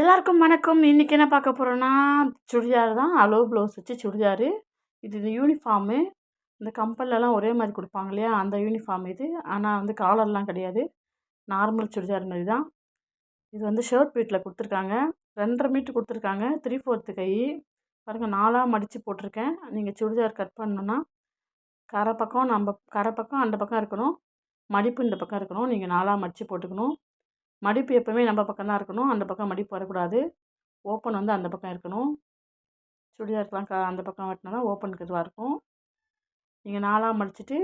எல்லாருக்கும் வணக்கம். இன்றைக்கி என்ன பார்க்க போகிறோன்னா சுடிதார் தான். அலோ ப்ளவுஸ் வச்சு சுடிதார். இது இந்த யூனிஃபார்மு இந்த கம்பல்லலாம் ஒரே மாதிரி கொடுப்பாங்க இல்லையா? அந்த யூனிஃபார்ம் இது. ஆனால் வந்து காலர்லாம் கிடையாது. நார்மல் சுடிதார் மாதிரி தான். இது வந்து ஷர்ட் பீட்டில் கொடுத்துருக்காங்க. ரெண்டரை மீட்ரு கொடுத்துருக்காங்க. த்ரீ ஃபோர்த்து கை. பாருங்கள் நாலாக மடித்து போட்டிருக்கேன். நீங்கள் சுடிதார் கட் பண்ணணுன்னா கரை பக்கம் நம்ம கரை பக்கம் அந்த பக்கம் இருக்கணும். மடிப்பு இந்த பக்கம் இருக்கணும். நீங்கள் நாலாக மடித்து போட்டுக்கணும். மடிப்பு எப்போவுமே நம்ம பக்கம் தான் இருக்கணும். அந்த பக்கம் மடிப்பு வரக்கூடாது. ஓப்பன் வந்து அந்த பக்கம் இருக்கணும். சுடிதாருக்கெலாம் க அந்த பக்கம் வெட்டினா தான் ஓப்பனுக்கு இதுவாக இருக்கும். நீங்கள் நாலாக மடிச்சுட்டு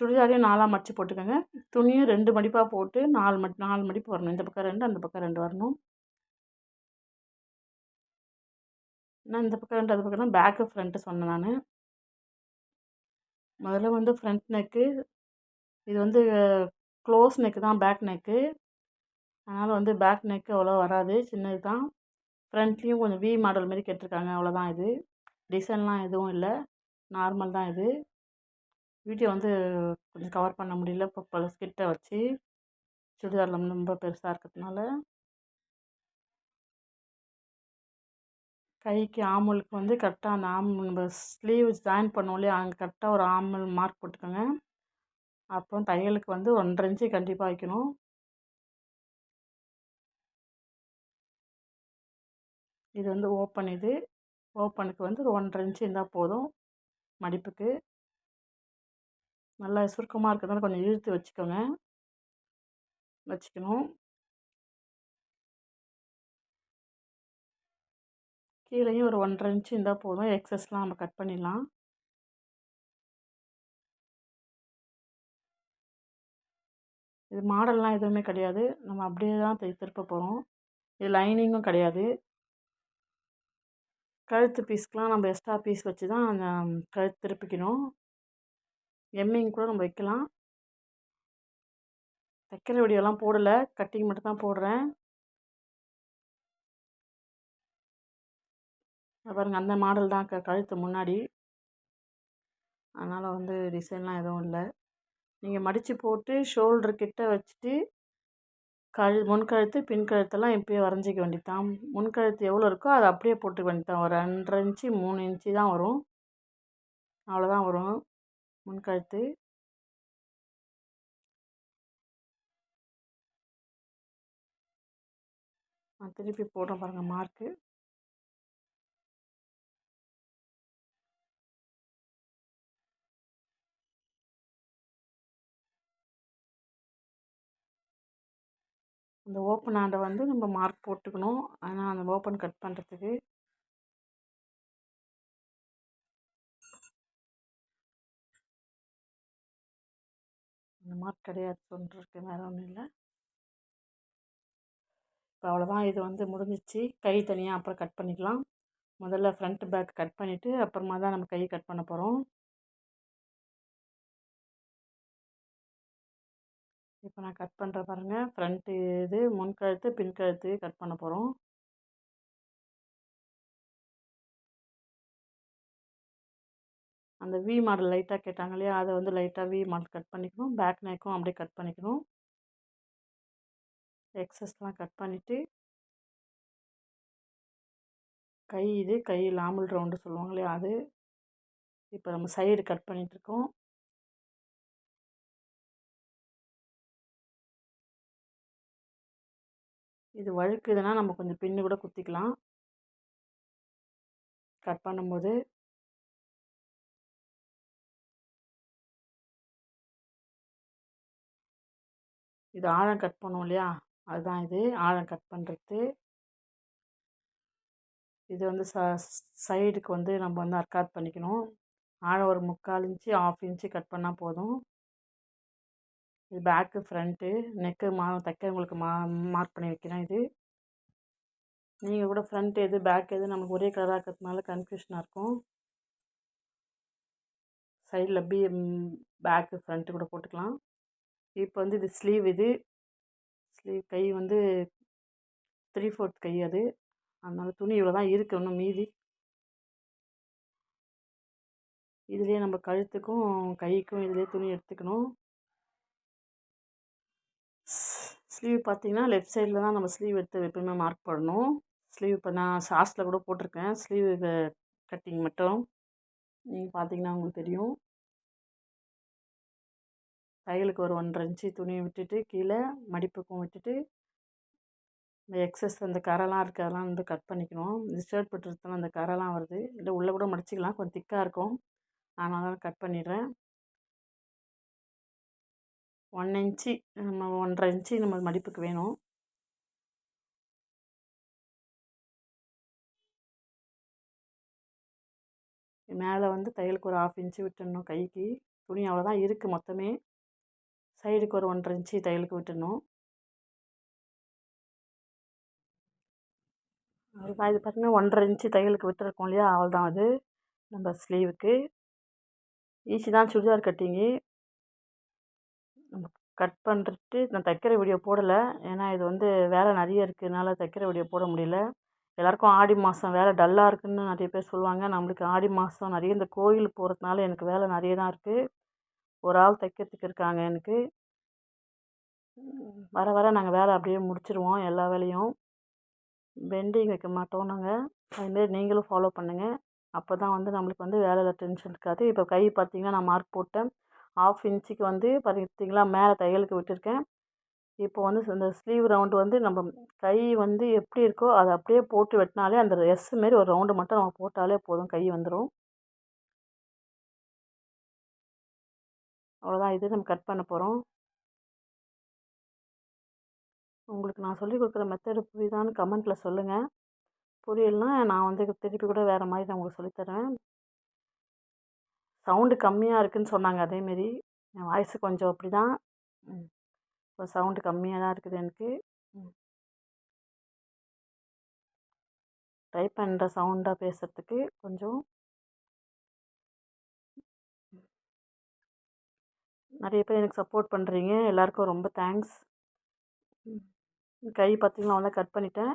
சுடிதாரையும் நாலாக மடித்து போட்டுக்கோங்க. துணியும் ரெண்டு மடிப்பாக போட்டு நாலு மடி நாலு மடிப்பு வரணும். இந்த பக்கம் ரெண்டு அந்த பக்கம் ரெண்டு வரணும். நான் இந்த பக்கம் ரெண்டு அது பக்கம் பேக்கு ஃப்ரண்ட்டு சொன்னேன் நான். முதல்ல வந்து ஃப்ரண்ட் நெக்கு இது வந்து க்ளோஸ் நெக்கு தான் பேக் நெக்கு அதனால் வந்து பேக் நெக்கு அவ்வளோ வராது. சின்னது தான் ஃப்ரண்ட்லேயும் கொஞ்சம் வி மாடல் மாரி கேட்டிருக்காங்க. அவ்வளோதான் இது. டிசைன்லாம் எதுவும் இல்லை. நார்மல் தான் இது. வீடியோ வந்து கொஞ்சம் கவர் பண்ண முடியல. இப்போ ப்ளஸ் கிட்ட வச்சு. சுடிதாரில் ரொம்ப பெருசாக இருக்கிறதுனால. கைக்கு ஆமுலுக்கு வந்து கரெக்டாக அந்த ஆம் நம்ம ஸ்லீவ் ஜாயின் பண்ணுவோம் இல்லையா? அங்கே கரெக்டாக ஒரு ஆம்பல் மார்க் போட்டுக்கோங்க. அப்புறம் தையலுக்கு வந்து ஒன்றரை இன்ச்சு கண்டிப்பாக வைக்கணும். இது வந்து ஓப்பன் இது. ஓப்பனுக்கு வந்து ஒரு ஒன்றரை இன்ச்சு இருந்தால் போதும் மடிப்புக்கு. நல்லா சுருக்கமாக இருக்கிறதுனால கொஞ்சம் இழுத்து வச்சுக்கோங்க. வச்சுக்கணும். கீழேயும் ஒரு ஒன்றரை இன்ச்சு இருந்தால் போதும். எக்ஸஸ்லாம் நம்ம கட் பண்ணிடலாம். இது மாடல்லாம் எதுவுமே கிடையாது. நம்ம அப்படியே தான் திருப்ப போகிறோம் இது லைனிங்கும் கிடையாது. கழுத்து பீஸ்க்கெலாம் நம்ம எக்ஸ்ட்ரா பீஸ் வச்சு தான் அந்த கழுத்து திருப்பிக்கணும். எம்மிங் கூட நம்ம வைக்கலாம். தைக்கிற வீடியோலாம் போடலை. கட்டிங் மட்டும் தான் போடுறேன். பாருங்கள் அந்த மாடல் தான் க கழுத்து முன்னாடி. அதனால் வந்து டிசைன்லாம் எதுவும் இல்லை. நீங்கள் மடித்து போட்டு ஷோல்டர் கிட்ட வச்சுட்டு கழு முன் கழுத்து பின் கழுத்தெல்லாம் இப்போயே வரைஞ்சிக்க வேண்டியது தான் முன் கழுத்து எவ்வளோ இருக்கோ அதை அப்படியே போட்டுக்க வேண்டியது தான் ஒரு ரெண்டரை இன்ச்சு மூணு இன்ச்சு தான் வரும். அவ்வளோதான் வரும். முன் கழுத்து நான் திருப்பி போடுறேன் பாருங்கள் மார்க்கு அந்த ஓப்பன் ஆண்டை வந்து நம்ம மார்க் போட்டுக்கணும். ஆனால் அந்த ஓப்பன் கட் பண்ணுறதுக்கு அந்த மார்க் கிடையாது சொல்லிருக்கு வேறு ஒன்றும் இல்லை. இப்போ அவ்வளோதான் இது வந்து முடிஞ்சிச்சு. கை தனியாக அப்புறம் கட் பண்ணிக்கலாம். முதல்ல ஃப்ரண்ட் பேக் கட் பண்ணிவிட்டு அப்புறமா தான் நம்ம கை கட் பண்ண போகிறோம் இப்போ நான் கட் பண்ணுற பாருங்கள் ஃப்ரண்ட்டு இது முன் கழுத்து பின் கழுத்து கட் பண்ண போகிறோம் அந்த வி மாடல் லைட்டாக கேட்டாங்க இல்லையா? அதை வந்து லைட்டாக வி மாடல் கட் பண்ணிக்கணும். பேக் நெக்கும் அப்படியே கட் பண்ணிக்கணும். எக்ஸஸ்லாம் கட் பண்ணிவிட்டு கை இது கை லாமல் ரவுண்டு சொல்லுவாங்க இல்லையா அது? இப்போ நம்ம சைடு கட் பண்ணிகிட்ருக்கோம் இது வழுக்குதுன்னா நம்ம கொஞ்சம் பின்னு கூட குத்திக்கலாம். கட் பண்ணும்போது. இது ஆழம் கட் பண்ணும் இல்லையா? அதுதான் இது. ஆழம் கட் பண்ணுறது இது வந்து ச சைடுக்கு வந்து நம்ம வந்து அர்க்காத் பண்ணிக்கணும். ஆழம் ஒரு முக்கால் இன்ச்சு ஆஃப் இன்ச்சு கட் பண்ணால் போதும். இது பேக்கு ஃப்ரண்ட்டு நெக்கு மா தைக்கிறவங்களுக்கு மா மார்க் பண்ணி வைக்கிறேன் இது. நீங்கள் கூட ஃப்ரண்ட் எது பேக் எது நமக்கு ஒரே கலராக இருக்கிறதுனால கன்ஃபியூஷனாக இருக்கும். சைடில் பி பேக்கு ஃப்ரண்ட்டு கூட போட்டுக்கலாம். இப்போ வந்து இது ஸ்லீவ் இது. ஸ்லீவ் கை வந்து த்ரீ ஃபோர்த் கை அது. அதனால் துணி இவ்வளோ தான் இருக்குது இன்னும் மீதி. இதுலேயே நம்ம கழுத்துக்கும் கைக்கும் இதுலேயே துணி எடுத்துக்கணும். ஸ்லீவ் பார்த்திங்கன்னா லெஃப்ட் சைடில் தான் நம்ம ஸ்லீவ் எடுத்து எப்பயுமே மார்க் பண்ணணும். ஸ்லீவ் இப்போ நான் ஷார்ட்ஸில் கூட போட்டிருக்கேன். ஸ்லீவ் கட்டிங் மட்டும். நீங்கள் பார்த்தீங்கன்னா உங்களுக்கு தெரியும். தையலுக்கு ஒரு ஒன்றரை இன்ச்சு துணியை விட்டுட்டு கீழே மடிப்புக்கும் விட்டுட்டு இந்த எக்ஸஸ் அந்த கரைலாம் இருக்குது அதெல்லாம் வந்து கட் பண்ணிக்கணும். இந்த ஷர்ட் போட்டுருக்கோம் அந்த கரைலாம் வருது. இல்லை உள்ளே கூட மடிச்சிக்கலாம். கொஞ்சம் திக்காக இருக்கும். அதனால கட் பண்ணிடுறேன். ஒன் இன்ச்சு நம்ம ஒன்றரை இன்ச்சு நம்ம மடிப்புக்கு வேணும். மேலே வந்து தையலுக்கு ஒரு ஆஃப் இன்ச்சு விட்டுடணும் கைக்கு. துணி அவ்வளோதான் இருக்குது மொத்தமே. சைடுக்கு ஒரு ஒன்றரை இன்ச்சு தையலுக்கு விட்டுடணும். அவ்வளோதான் இது பார்த்திங்கன்னா ஒன்றரை இன்ச்சு தையலுக்கு விட்டுருக்கோம் இல்லையா? அவ்வளோதான் அது. நம்ம ஸ்லீவுக்கு ஈஸி தான் சுடிதார் கட்டிங்கு கட் பண்ணுறது நான் தைக்கிற வீடியோ போடலை. ஏன்னா இது வந்து வேலை நிறைய இருக்கிறதுனால தைக்கிற வீடியோ போட முடியல. எல்லாேருக்கும் ஆடி மாதம் வேலை டல்லாக இருக்குதுன்னு நிறைய பேர் சொல்லுவாங்க. நம்மளுக்கு ஆடி மாதம் நிறைய இந்த கோயில் போகிறதுனால எனக்கு வேலை நிறைய தான் இருக்குது ஒரு ஆள் தைக்கிறதுக்கு இருக்காங்க எனக்கு. வர வர நாங்கள் வேலை அப்படியே முடிச்சிடுவோம் எல்லா வேலையும். பெண்டிங் வைக்க மாட்டோம் நாங்கள் அதுமாரி நீங்களும் ஃபாலோ பண்ணுங்கள் அப்போ தான் வந்து நம்மளுக்கு வந்து வேலையில் டென்ஷன் இருக்காது. இப்போ கை பார்த்திங்கன்னா நான் மார்க் போட்டேன். ஆஃப் இன்ச்சுக்கு வந்து பார்த்திங்களா மேலே தையலுக்கு விட்டுருக்கேன். இப்போ வந்து இந்த ஸ்லீவ் ரவுண்டு வந்து நம்ம கை வந்து எப்படி இருக்கோ அதை அப்படியே போட்டு வெட்டினாலே அந்த எஸ் மாரி ஒரு ரவுண்டு மட்டும் நம்ம போட்டாலே போதும் கை வந்துடும் அவ்வளோதான் இது நம்ம கட் பண்ண போகிறோம் உங்களுக்கு நான் சொல்லிக் கொடுக்குற மெத்தடு புரியுதான்னு கமெண்ட்டில் சொல்லுங்கள் புரியலனா நான் வந்து திருப்பி கூட வேறு மாதிரி நான் உங்களுக்கு சொல்லித்தரேன் சவுண்டு கம்மியாக இருக்குதுன்னு சொன்னாங்க. அதேமாரி என் வாய்ஸு கொஞ்சம் அப்படி தான் இப்போ சவுண்டு கம்மியாக தான் இருக்குது எனக்கு. டைப் பண்ணுற சவுண்டாக பேசுகிறதுக்கு கொஞ்சம் நிறைய பேர் எனக்கு சப்போர்ட் பண்ணுறீங்க எல்லாேருக்கும் ரொம்ப தேங்க்ஸ். கை பார்த்திங்கன்னா அவ்வளோ கட் பண்ணிட்டேன்.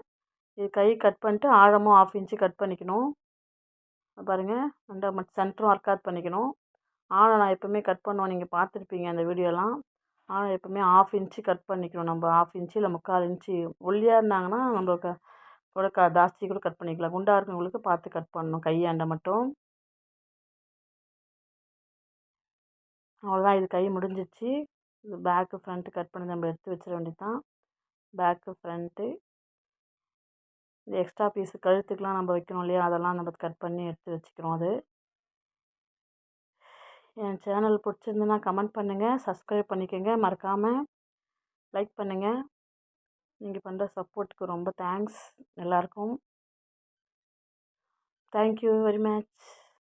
இது கை கட் பண்ணிட்டு ஆழமும் ஆஃப் இன்ச்சு கட் பண்ணிக்கணும். பாருங்கள் ரெண்டா மட்டும் சென்டரும் ஒர்க் பண்ணிக்கணும். ஆனால் நான் எப்போவுமே கட் பண்ணுவோம் நீங்கள் பார்த்துருப்பீங்க அந்த வீடியோலாம் ஆனால் எப்போவுமே ஆஃப் இன்ச்சு கட் பண்ணிக்கணும். நம்ம ஆஃப் இன்ச்சு இல்லை முக்கால் இன்ச்சு ஒல்லியாக இருந்தாங்கன்னா நம்மளுக்கு கூட க ஜாஸ்தி கூட கட் பண்ணிக்கலாம். குண்டாக இருக்கவங்களுக்கு பார்த்து கட் பண்ணணும். கையாண்டை மட்டும். அவ்வளோதான் இது கை முடிஞ்சிச்சு. இது பேக்கு ஃப்ரண்ட்டு கட் பண்ணி நம்ம எடுத்து வச்சிட வேண்டியது தான் பேக்கு ஃப்ரண்ட்டு இந்த எக்ஸ்ட்ரா பீஸு கழுத்துக்கெலாம் நம்ம வைக்கணும் இல்லையா? அதெல்லாம் நம்ம கட் பண்ணி எடுத்து வச்சுக்கிறோம் அது. என் சேனல் பிடிச்சிருந்துன்னா கமெண்ட் பண்ணுங்கள் சப்ஸ்கிரைப் பண்ணிக்கோங்க. மறக்காமல் லைக் பண்ணுங்கள் நீங்கள் பண்ணுற சப்போர்ட்டுக்கு ரொம்ப தேங்க்ஸ். எல்லாருக்கும். Thank you very much.